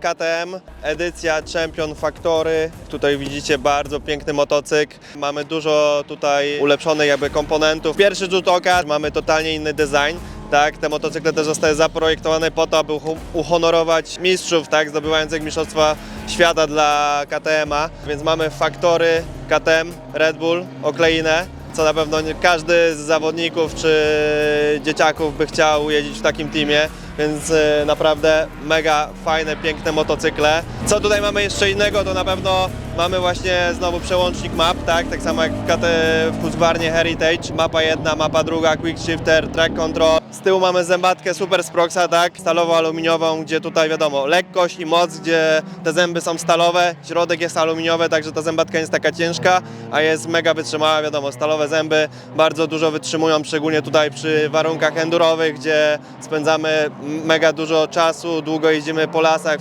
KTM, edycja Champion Factory. Tutaj widzicie bardzo piękny motocykl. Mamy dużo tutaj ulepszonych jakby komponentów. Pierwszy rzut oka mamy totalnie inny design. Tak, te motocykle też zostały zaprojektowane po to, aby uhonorować mistrzów, tak, zdobywających mistrzostwa świata dla KTM-a. Więc mamy faktory KTM, Red Bull, okleinę, co na pewno każdy z zawodników czy dzieciaków by chciał jeździć w takim teamie, więc e, naprawdę mega fajne, piękne motocykle. Co tutaj mamy jeszcze innego, to na pewno mamy właśnie znowu przełącznik map, tak, tak samo jak w, KT, w Husqvarnie Heritage, mapa jedna, mapa druga, quick shifter, track control. Z tyłu mamy zębatkę Super Sproxa, tak, stalowo-aluminiową, gdzie tutaj wiadomo, lekkość i moc, gdzie te zęby są stalowe, środek jest aluminiowy, także ta zębatka jest taka ciężka, a jest mega wytrzymała, wiadomo, stalowe zęby bardzo dużo wytrzymują, szczególnie tutaj przy warunkach endurowych, gdzie spędzamy mega dużo czasu, długo jeździmy po lasach,